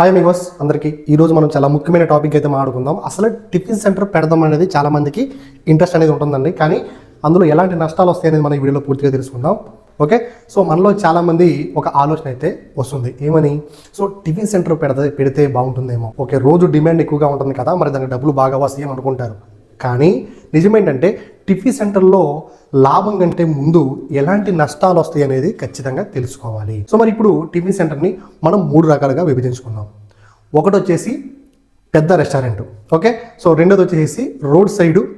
Hi మిగోస్ అందరికీ ఈరోజు మనం చాలా ముఖ్యమైన టాపిక్ అయితే మాట్లాడుకుందాం. అసలు టిఫిన్ సెంటర్ పెడదాం అనేది చాలా మందికి ఇంట్రెస్ట్ అనేది ఉంటుందండి. కానీ అందులో ఎలాంటి నష్టాలు వస్తాయి అనేది మనం ఈ వీడియోలో పూర్తిగా తెలుసుకుందాం. ఓకే సో మనలో చాలామంది ఒక ఆలోచన అయితే వస్తుంది. ఏమని? సో టిఫిన్ సెంటర్ పెడితే పెడితే బాగుంటుందేమో. ఓకే రోజు డిమాండ్ ఎక్కువగా ఉంటుంది కదా. మరి దానికి డబ్బులు బాగా వస్తాయి అనుకుంటారు. కానీ నిజమేంటంటే టిఫిన్ సెంటర్లో లాభం కంటే ముందు ఎలాంటి నష్టాలు వస్తాయి అనేది ఖచ్చితంగా తెలుసుకోవాలి. సో మరి ఇప్పుడు టిఫిన్ సెంటర్ని మనం మూడు రకాలుగా విభజించుకుందాం. ఒకటి వచ్చేసి పెద్ద రెస్టారెంట్ ఓకే? సో రెండోది వచ్చేసి రోడ్ సైడు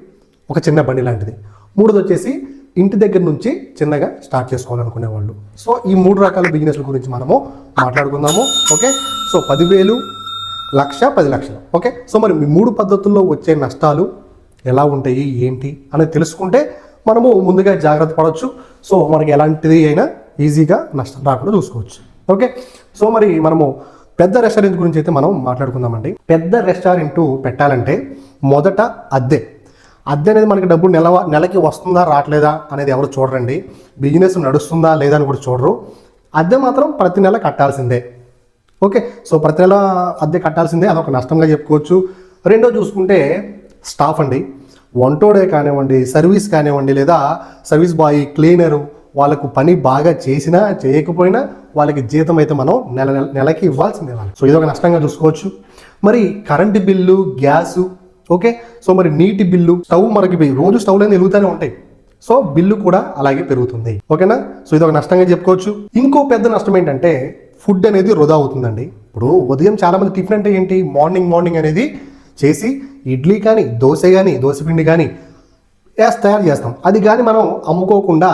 ఒక చిన్న బండి లాంటిది. మూడోది వచ్చేసి ఇంటి దగ్గర నుంచి చిన్నగా స్టార్ట్ చేసుకోవాలనుకునే వాళ్ళు. సో ఈ మూడు రకాల బిజినెస్ల గురించి మనము మాట్లాడుకుందాము ఓకే? సో పదివేలు లక్ష పది లక్షలు ఓకే? సో మరి మూడు పద్ధతుల్లో వచ్చే నష్టాలు ఎలా ఉంటాయి ఏంటి అనేది తెలుసుకుంటే మనము ముందుగా జాగ్రత్త పడవచ్చు సో మనకి ఎలాంటిది అయినా ఈజీగా నష్టం రాకుండా చూసుకోవచ్చు. ఓకే? సో మరి మనము పెద్ద రెస్టారెంట్ గురించి అయితే మనం మాట్లాడుకుందామండి. పెద్ద రెస్టారెంట్ పెట్టాలంటే మొదట అద్దె. అద్దె అనేది మనకి డబ్బు నెల నెలకి వస్తుందా రావట్లేదా అనేది ఎవరు చూడరండి. బిజినెస్ నడుస్తుందా లేదా అని కూడా చూడరు. అద్దె మాత్రం ప్రతి నెల కట్టాల్సిందే. ఓకే? సో ప్రతి నెల అద్దె కట్టాల్సిందే అదొక నష్టంగా చెప్పుకోవచ్చు. రెండో చూసుకుంటే స్టాఫ్ అండి. వంటోడే కానివ్వండి సర్వీస్ కానివ్వండి లేదా సర్వీస్ బాయ్ క్లీనరు వాళ్ళకు పని బాగా చేసినా చేయకపోయినా వాళ్ళకి జీతం అయితే మనం నెల నెల నెలకి ఇవ్వాల్సిందే వాళ్ళు సో ఇదొక నష్టంగా చూసుకోవచ్చు. మరి current bill gas okay so మరి నీటి బిల్లు స్టవ్ మనకి రోజు స్టవ్ అనేది వెలుగుతూనే ఉంటాయి. సో బిల్లు కూడా అలాగే పెరుగుతుంది. ఓకేనా సో ఇది ఒక నష్టంగా చెప్పుకోవచ్చు. ఇంకో పెద్ద నష్టం ఏంటంటే ఫుడ్ అనేది వృధా అవుతుందండి. ఇప్పుడు ఉదయం చాలా మంది టిఫిన్ అంటే ఏంటి? మార్నింగ్ మార్నింగ్ అనేది చేసి ఇడ్లీ కానీ దోశ కానీ దోశ పిండి కానీ వేసి తయారు చేస్తాం. అది కానీ మనం అమ్ముకోకుండా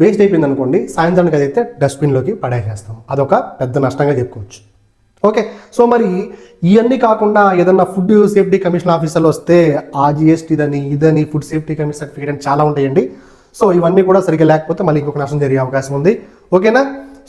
వేస్ట్ అయిపోయింది అనుకోండి సాయంత్రానికి అయితే డస్ట్బిన్లోకి పడేసేస్తాం. అదొక పెద్ద నష్టంగా చెప్పుకోవచ్చు. ఓకే సో మరి ఇవన్నీ కాకుండా ఏదన్నా ఫుడ్ సేఫ్టీ కమిషన్ ఆఫీసర్లు వస్తే ఆ జిఎస్టీదని ఇదని ఫుడ్ సేఫ్టీ కమిషన్ సర్టిఫికేట్ అని చాలా ఉంటాయండి. సో ఇవన్నీ కూడా సరిగ్గా లేకపోతే మళ్ళీ ఇంకొక నష్టం జరిగే అవకాశం ఉంది. ఓకేనా?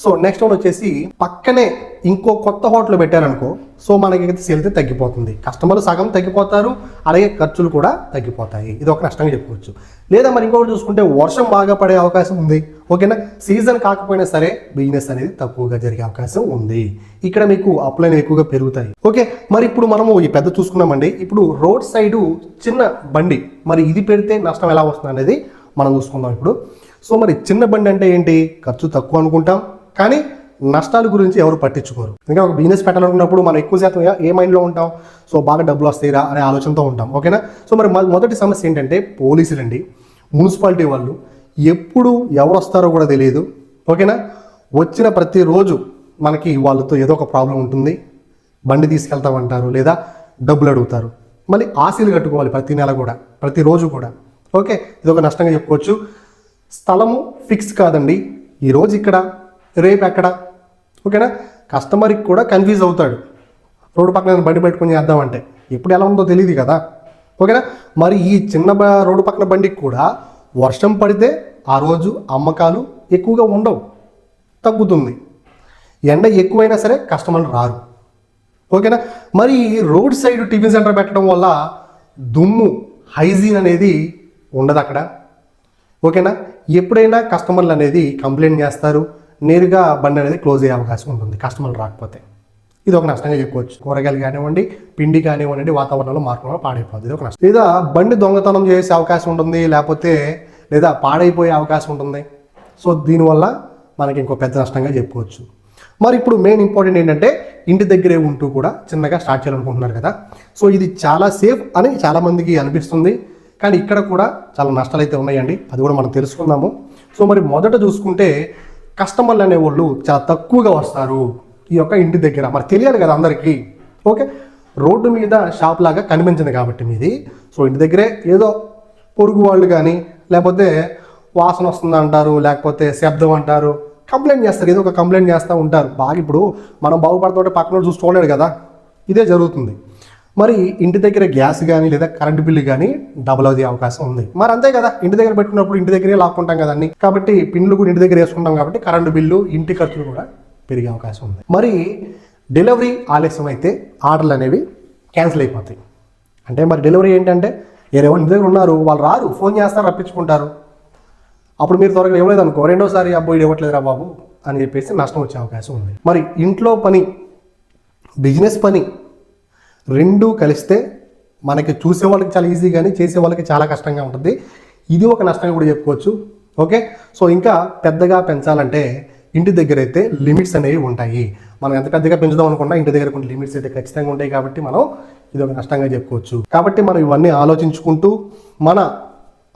సో నెక్స్ట్ వన్ వచ్చేసి పక్కనే ఇంకో కొత్త హోటల్ పెట్టారనుకో సో మనకి సేల్ అయితే తగ్గిపోతుంది. కస్టమర్లు సగం తగ్గిపోతారు అలాగే ఖర్చులు కూడా తగ్గిపోతాయి. ఇది ఒక నష్టంగా చెప్పుకోవచ్చు. లేదా మరి ఇంకొకటి చూసుకుంటే వర్షం బాగా పడే అవకాశం ఉంది. ఓకేనా? సీజన్ కాకపోయినా సరే బిజినెస్ అనేది తక్కువగా జరిగే అవకాశం ఉంది. ఇక్కడ మీకు అప్లైన్ ఎక్కువగా పెరుగుతాయి. ఓకే? మరి ఇప్పుడు మనము ఈ పెద్ద చూసుకున్నామండి. ఇప్పుడు రోడ్ సైడు చిన్న బండి మరి ఇది పెడితే నష్టం ఎలా వస్తుంది అనేది మనం చూసుకుందాం ఇప్పుడు. సో మరి చిన్న బండి అంటే ఏంటి? ఖర్చు తక్కువ అనుకుంటాం. కానీ నష్టాల గురించి ఎవరు పట్టించుకోరు. ఇంకా ఒక బిజినెస్ పెట్టాలనుకున్నప్పుడు మనం ఎక్కువ శాతం ఏ- మైండ్లో ఉంటాం? సో బాగా డబ్బులు వస్తాయిరా అనే ఆలోచనతో ఉంటాం. ఓకేనా? సో మరి మొదటి సమస్య ఏంటంటే పోలీసులండి మున్సిపాలిటీ వాళ్ళు ఎప్పుడు ఎవరు వస్తారో కూడా తెలియదు. ఓకేనా? వచ్చిన ప్రతిరోజు మనకి వాళ్ళతో ఏదో ఒక ప్రాబ్లం ఉంటుంది. బండి తీసుకెళ్తామంటారు లేదా డబ్బులు అడుగుతారు. మళ్ళీ ఆశలు కట్టుకోవాలి ప్రతి నెల కూడా ప్రతిరోజు కూడా. ఓకే? ఇది ఒక నష్టంగా చెప్పుకోవచ్చు. స్థలము ఫిక్స్ కాదండి. ఈరోజు ఇక్కడ రేపు ఎక్కడ? ఓకేనా? కస్టమర్కి కూడా కన్ఫ్యూజ్ అవుతాడు. రోడ్డు పక్కన బండి పెట్టుకొని చేద్దామంటే. ఎప్పుడు ఎలా ఉందో తెలియదు కదా. ఓకేనా? మరి ఈ చిన్న రోడ్డు పక్కన బండికి కూడా వర్షం పడితే ఆ రోజు అమ్మకాలు ఎక్కువగా ఉండవు. తగ్గుతుంది. ఎండ ఎక్కువైనా సరే కస్టమర్లు రారు. ఓకేనా? మరి రోడ్ సైడ్ టిఫిన్ సెంటర్ పెట్టడం వల్ల దుమ్ము హైజీన్ అనేది ఉండదు అక్కడ. ఓకేనా? ఎప్పుడైనా కస్టమర్లు అనేది కంప్లైంట్ చేస్తారు. నేరుగా బండి అనేది క్లోజ్ అయ్యే అవకాశం ఉంటుంది కస్టమర్లు రాకపోతే. ఇది ఒక నష్టంగా చెప్పుకోవచ్చు. కూరగాయలు కానివ్వండి పిండి కానివ్వండి వాతావరణంలో మార్పుల పాడైపోతుంది. ఇది ఒక నష్టం. లేదా బండి దొంగతనం చేసే అవకాశం ఉంటుంది లేకపోతే లేదా పాడైపోయే అవకాశం ఉంటుంది. సో దీనివల్ల మనకి ఇంకో పెద్ద నష్టంగా చెప్పుకోవచ్చు. మరి ఇప్పుడు మెయిన్ ఇంపార్టెంట్ ఏంటంటే ఇంటి దగ్గరే ఉంటూ కూడా చిన్నగా స్టార్ట్ చేయాలనుకుంటున్నారు కదా. సో ఇది చాలా సేఫ్ అని చాలామందికి అనిపిస్తుంది. కానీ ఇక్కడ కూడా చాలా నష్టాలు అయితే ఉన్నాయండి. అది కూడా మనం తెలుసుకుందాము. సో మరి మొదట చూసుకుంటే కస్టమర్లు అనేవాళ్ళు చాలా తక్కువగా వస్తారు ఈ యొక్క ఇంటి దగ్గర. మరి తెలియాలి కదా అందరికీ. ఓకే? రోడ్డు మీద షాప్ లాగా కనిపించింది కాబట్టి మీది. సో ఇంటి దగ్గరే ఏదో పొరుగు వాళ్ళు కానీ లేకపోతే వాసన వస్తుంది అంటారు లేకపోతే శబ్దం అంటారు కంప్లైంట్ చేస్తారు. ఏదో ఒక కంప్లైంట్ చేస్తూ ఉంటారు. బాగా ఇప్పుడు మనం బాగుపడుతుంటే పక్కన చూసుకోలేడు కదా. ఇదే జరుగుతుంది. మరి ఇంటి దగ్గర గ్యాస్ కానీ లేదా కరెంటు బిల్లు కానీ డబుల్ అయ్యే అవకాశం ఉంది. మరి అంతే కదా ఇంటి దగ్గర పెట్టుకున్నప్పుడు ఇంటి దగ్గరే లాక్కుంటాం కదండి కాబట్టి పిన్లు కూడా ఇంటి దగ్గర వేసుకుంటాం కాబట్టి కరెంటు బిల్లు ఇంటి ఖర్చులు కూడా పెరిగే అవకాశం ఉంది. మరి డెలివరీ ఆలస్యం అయితే ఆర్డర్లు అనేవి క్యాన్సిల్ అయిపోతాయి. అంటే మరి డెలివరీ ఏంటంటే ఎవరెవరు ఇంటి దగ్గర ఉన్నారు వాళ్ళు రారు ఫోన్ చేస్తారు రప్పించుకుంటారు. అప్పుడు మీరు త్వరగా ఇవ్వలేదు అనుకో రెండోసారి అబ్బాయి ఇది ఇవ్వట్లేదురా బాబు అని చెప్పేసి నష్టం వచ్చే అవకాశం ఉంది. మరి ఇంట్లో పని బిజినెస్ పని రెండు కలిస్తే మనకి చూసే వాళ్ళకి చాలా ఈజీ కానీ చేసే వాళ్ళకి చాలా కష్టంగా ఉంటుంది. ఇది ఒక నష్టంగా కూడా చెప్పుకోవచ్చు. ఓకే? సో ఇంకా పెద్దగా పెంచాలంటే ఇంటి దగ్గర అయితే లిమిట్స్ అనేవి ఉంటాయి. మనం ఎంత పెద్దగా పెంచుదాం అనుకున్నా ఇంటి దగ్గర కొన్ని లిమిట్స్ అయితే ఖచ్చితంగా ఉంటాయి కాబట్టి మనం ఇది ఒక నష్టంగా చెప్పుకోవచ్చు. కాబట్టి మనం ఇవన్నీ ఆలోచించుకుంటూ మన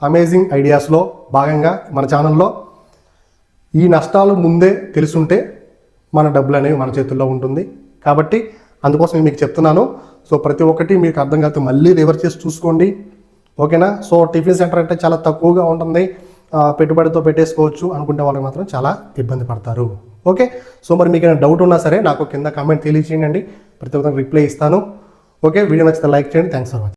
అమేజింగ్ ఐడియాస్లో భాగంగా మన ఛానల్లో ఈ నష్టాలు ముందే తెలుసుంటే మన డబ్బులు అనేవి మన చేతుల్లో ఉంటుంది. కాబట్టి అందుకోసం నేను మీకు చెప్తున్నాను. సో ప్రతి ఒక్కటి మీకు అర్థం కాదు మళ్ళీ రివర్ చేసి చూసుకోండి. ఓకేనా? సో టిఫిన్ సెంటర్ అంటే చాలా తక్కువగా ఉంటుంది. పెట్టుబడితో పెట్టేసుకోవచ్చు అనుకుంటే వాళ్ళకి మాత్రం చాలా ఇబ్బంది పడతారు. ఓకే? సో మరి మీకు ఏమైనా డౌట్ ఉన్నా సరే నాకు కింద కామెంట్ తెలియచేయండి. ప్రతి ఒక్కరికి రిప్లై ఇస్తాను. ఓకే? వీడియో నచ్చితే లైక్ చేయండి. Thanks for watching